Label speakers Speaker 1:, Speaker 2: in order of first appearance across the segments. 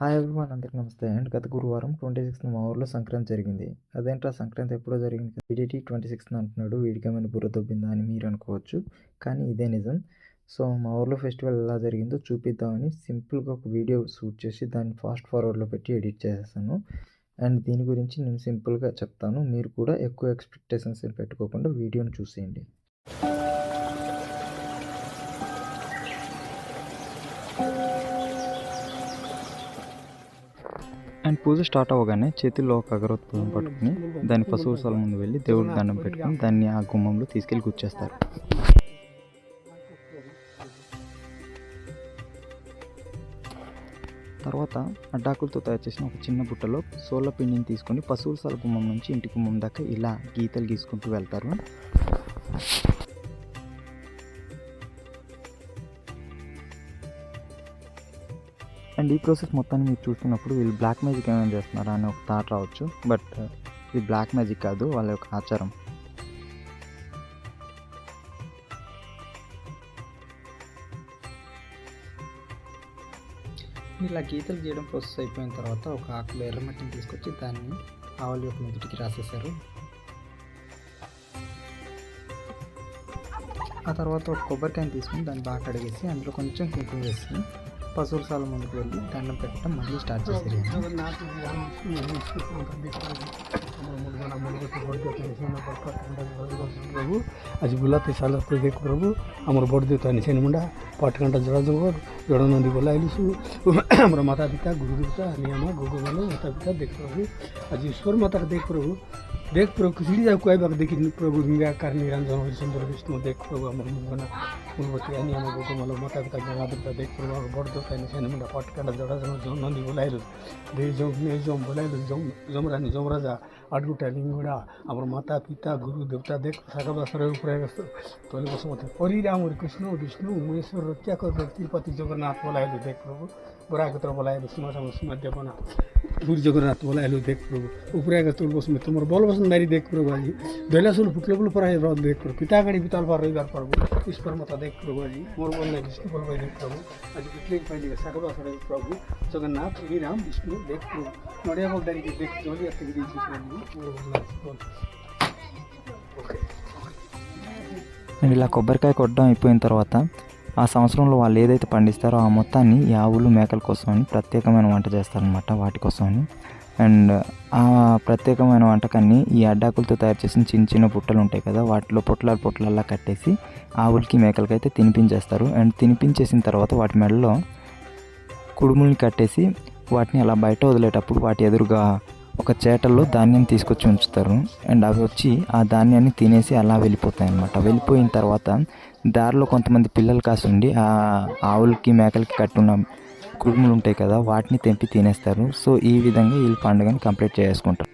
Speaker 1: Hi everyone అందరికి నమస్తే. And గత గురువారం ట్వంటీ సిక్స్త్ మా ఊర్లో సంక్రాంతి జరిగింది. అదేంట్రా సంక్రాంతి ఎప్పుడో జరిగింది వీడిటి ట్వంటీ సిక్స్త్ అంటున్నాడు వీడికేమైనా బుర్ర దొబ్బిందా అని మీరు అనుకోవచ్చు కానీ ఇదే నిజం. సో మా ఊర్లో ఫెస్టివల్ ఎలా జరిగిందో చూపిద్దామని సింపుల్గా ఒక వీడియో షూట్ చేసి దాన్ని ఫాస్ట్ ఫార్వర్డ్లో పెట్టి ఎడిట్ చేసేసాను. అండ్ దీని గురించి నేను సింపుల్గా చెప్తాను. మీరు కూడా ఎక్కువ ఎక్స్పెక్టేషన్స్ పెట్టుకోకుండా వీడియోని చూసేయండి. అండ్ పూజ స్టార్ట్ అవ్వగానే చేతిలో ఒక అగరవత్తి పట్టుకుని దాన్ని పశువుల ముందు వెళ్ళి దేవుడికి దండం పెట్టుకుని దాన్ని ఆ గుమ్మంలో తీసుకెళ్ళి కూర్చేస్తారు తర్వాత అడ్డాకులతో తయారు చేసిన ఒక చిన్న బుట్టలో సోళ్ళ పిండిని తీసుకొని పశువుల సల గుమ్మం నుంచి ఇంటి గుమ్మం దాకా ఇలా గీతలు గీసుకుంటూ వెళ్తారు. అండ్ ఈ ప్రాసెస్ మొత్తాన్ని మీరు చూస్తున్నప్పుడు వీళ్ళు బ్లాక్ మ్యాజిక్ ఏమైనా చేస్తున్నారా అని ఒక థాట్ రావచ్చు. బట్ uh, ఇది బ్లాక్ మ్యాజిక్ కాదు వాళ్ళ యొక్క ఆచారం. ఇలా గీతలు గీయడం ప్రాసెస్ అయిపోయిన తర్వాత ఒక ఆకులో ఎర్రమట్టిని తీసుకొచ్చి దాన్ని ఆవుల యొక్క నుదుటికి రాసేశారు. ఆ తర్వాత ఒక కొబ్బరికాయని తీసుకుని దాన్ని బాగా కడిగేసి అందులో కొంచెం కుంకుమ వేసి పశువుల సాల ముందుకు వెళ్ళి దండం పెట్టడం మళ్ళీ స్టార్ట్
Speaker 2: చేసేది అజిబుల్లా తిసాల ప్రదేక్ ప్రభు అమర బొడ్దేవుతా నిసేనుముండ పాటకంట జరాజంగో జొడనంది బొల్ల ఎలుసు అమర మాతాపిత గురు దేవత నియమ గోగోగల మాతా పిత దేక్ అది ఈశ్వర్ మాతా దేక్ ప్రభు देख ప్రభు खिचड़ी जाऊ कोई बात देखी प्रभु गंगा कारण निरंजन हरिशंकर विष्णु ता अनि आमा गएको मलाई फर्टकाटा झगडा जाँदा नन्दी बोलाएर देखाउँ मेझ जाउँ बोलाइदिन्छ जाउँ जमरानी जमराजा अडगुटा लिङ्गुडा हाम्रो माता पिता गुरु देवता देख्छ सागरब्लाइ पुरा त परिरामहरू कृष्ण विष्णु महेश्वर च्याक तिरपति जगन्नाथ बोलाएर बुढाको तर बोलाएर सुमा सुमा देवना সূর্যকে রাতবেলা এলো দেখ প্রভু উপরে আগে তোর বসবে তোমার বল বসন মারি দেখ প্রভু আজি দৈলা চুল ফুটলে বলে পড়া রথ দেখ প্রভু পিতা গাড়ি পিতাল পার রবিবার পারবো ঈশ্বর মাতা দেখ প্রভু আজি মোর বল নাই বিষ্ণু বল ভাই দেখ প্রভু আজি পিঠলে পাইলি সাগর আসরে প্রভু জগন্নাথ হরি রাম বিষ্ণু দেখ প্রভু নড়িয়া বল দাঁড়িয়ে দেখ জলি আসতে দিয়েছি প্রভু মোর বল
Speaker 1: নাই ఇలా కొబ్బరికాయ కొట్టడం అయిపోయిన తర్వాత ఆ సంవత్సరంలో వాళ్ళు ఏదైతే పండిస్తారో ఆ మొత్తాన్ని ఈ ఆవులు మేకల కోసం అని ప్రత్యేకమైన వంట చేస్తారనమాట వాటి కోసం అని అండ్ ఆ ప్రత్యేకమైన వంటకాన్ని ఈ అడ్డాకులతో తయారు చేసిన చిన్న చిన్న పుట్టలు ఉంటాయి కదా వాటిలో పొట్లాలు పొట్లల్లా కట్టేసి ఆవులకి మేకలకి అయితే తినిపించేస్తారు. అండ్ తినిపించేసిన తర్వాత వాటి మెడలో కుడుముల్ని కట్టేసి వాటిని అలా బయట వదిలేటప్పుడు వాటి ఎదురుగా ఒక చేటల్లో ధాన్యం తీసుకొచ్చి ఉంచుతారు. అండ్ అవి వచ్చి ఆ ధాన్యాన్ని తినేసి అలా వెళ్ళిపోతాయి అన్నమాట వెళ్ళిపోయిన తర్వాత దారిలో కొంతమంది పిల్లలు కాసుండి ఆ ఆవులకి మేకలకి కట్టున్న కుడుములు ఉంటాయి కదా వాటిని తెంపి తినేస్తారు. సో ఈ విధంగా వీళ్ళు పండుగని కంప్లీట్ చేసుకుంటారు.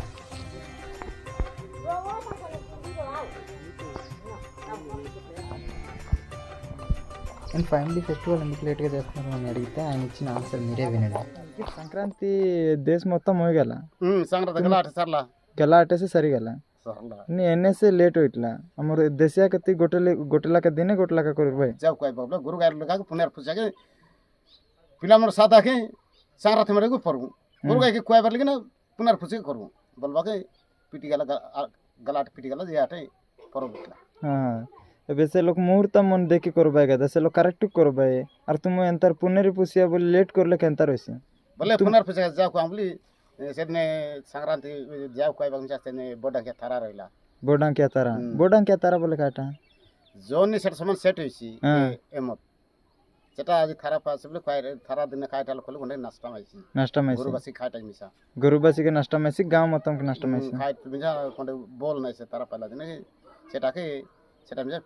Speaker 1: నేను ఫ్యామిలీ ఫెస్టివల్ ఎందుకు లేట్గా చేస్తున్నారు అని అడిగితే ఆయన ఇచ్చిన ఆన్సర్ మీరే వినండి సంక్రాంతి దేశం మొత్తం
Speaker 3: మోగల సంక్రాంతి గలాట
Speaker 1: సర్ల గలాటేసి
Speaker 3: సరిగల
Speaker 1: ನೀ ಎನ್ ಎಸ್ ಲೇಟ್ ಹೋಯ್ತಲ್ಲ ಅಮರ ದಸಿಯಾಕತ್ತಿ ಗೊಟ್ಟಲಿ ಗೊಟ್ಟಲಾಕ ದಿನ ಗೊಟ್ಟಲಾಕ ಕೊರಿ ಬೈ
Speaker 3: ಜಾಬ್ ಕಾಯ್ ಬಾಬ್ಲ ಗುರು ಗಾರ್ ಲಗಾಕ ಪುನರ್ ಪುಸಾಗೆ ಪಿಲಾಮರ ಸಾತಾಕೆ ಸಾರಥಿ ಮರೆಗು ಪರ್ಗು ಗುರು ಗಾಯಕ್ಕೆ ಕಾಯ್ ಬರ್ಲಿಗೆ ನಾ ಪುನರ್ ಪುಸಿಗೆ ಕೊರ್ಗು ಬಲ್ವಾಗೆ ಪಿಟಿಗಲ ಗಲಾಟ ಪಿಟಿಗಲ ಜಾಟೆ ಪರಬಿಟ್ಲ
Speaker 1: ಹಾಂ বেসে লোক মুহূর্তাম মন দেখি করবাই গাদা সে লোক কারেক্ট করবাই আর তুমি এন্তার পুনের পুষিয়া বলে লেট করলে
Speaker 3: কেন্তার হইছে বলে পুনের পুষিয়া যাও আমলি সেদিনে সংক্রান্তি যাও কয় বাংলা সেদিনে বোডাঙ্কে
Speaker 1: তারা রইলা
Speaker 3: বোডাঙ্কে
Speaker 1: তারা বোডাঙ্কে তারা বলে
Speaker 3: কাটা জোনি সেটা সমান সেট
Speaker 1: হইছি
Speaker 3: এমত সেটা আজ থারা পাস বলে কয় থারা দিনে খাইটাল খোলে কোনে
Speaker 1: নাস্তা
Speaker 3: মাইছি
Speaker 1: নাস্তা
Speaker 3: মাইছি গুরুবাসী খাইটাই
Speaker 1: মিশা গুরুবাসী কে নাস্তা মাইছি গাঁও মতম
Speaker 3: কে নাস্তা মাইছি খাইট মিশা কোনে বল নাইছে তারা পালা দিনে সেটাকে সেটা মিশা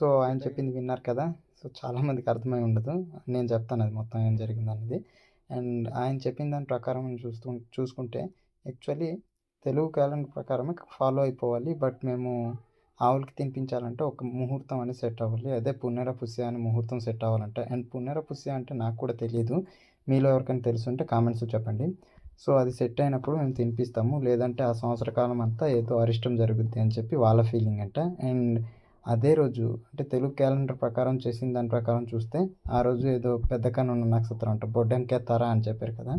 Speaker 1: సో ఆయన చెప్పింది విన్నారు కదా. సో చాలామందికి అర్థమై ఉండదు. నేను చెప్తాను అది మొత్తం ఏం జరిగింది అనేది అండ్ ఆయన చెప్పిన దాని ప్రకారం చూస్తూ చూసుకుంటే యాక్చువల్లీ తెలుగు క్యాలెండర్ ప్రకారమే ఫాలో అయిపోవాలి. బట్ మేము ఆవులకి తినిపించాలంటే ఒక ముహూర్తం అనేది సెట్ అవ్వాలి. అదే పున్నెర పుస్య అనే ముహూర్తం సెట్ అవ్వాలంట. అండ్ పున్నెర పుస్య అంటే నాకు కూడా తెలియదు మీలో ఎవరికైనా తెలుసుంటే కామెంట్స్ చెప్పండి. సో అది సెట్ అయినప్పుడు మేము తినిపిస్తాము. లేదంటే ఆ సంవత్సర కాలం అంతా ఏదో అరిష్టం జరుగుద్ది అని చెప్పి వాళ్ళ ఫీలింగ్ అంట. అండ్ అదే రోజు అంటే తెలుగు క్యాలెండర్ ప్రకారం చేసిన దాని ప్రకారం చూస్తే ఆ రోజు ఏదో పెద్ద కనున్న నక్షత్రం అంట బొడ్డంకే తర అని చెప్పారు కదా.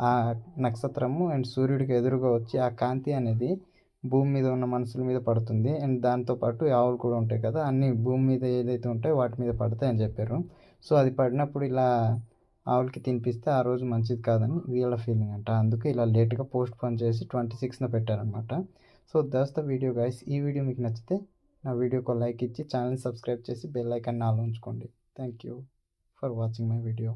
Speaker 1: ఆ నక్షత్రము అండ్ సూర్యుడికి ఎదురుగా వచ్చి ఆ కాంతి అనేది భూమి మీద ఉన్న మనుషుల మీద పడుతుంది. అండ్ దాంతోపాటు ఆవులు కూడా ఉంటాయి కదా అన్ని భూమి మీద ఏదైతే ఉంటాయో వాటి మీద పడతాయి అని చెప్పారు. సో అది పడినప్పుడు ఇలా ఆవులకి తినిపిస్తే ఆ రోజు మంచిది కాదని వీళ్ళ ఫీలింగ్ అంట. అందుకే ఇలా లేట్గా పోస్ట్ పోన్ చేసి ట్వంటీ సిక్స్న పెట్టారనమాట so that's the video guys ఈ వీడియో మీకు నచ్చితే నా వీడియోకు లైక్ ఇచ్చి ఛానల్ సబ్స్క్రైబ్ చేసి బెల్ ఐకాన్ ఆల్ ఉంచుకోండి. Thank you for watching my video.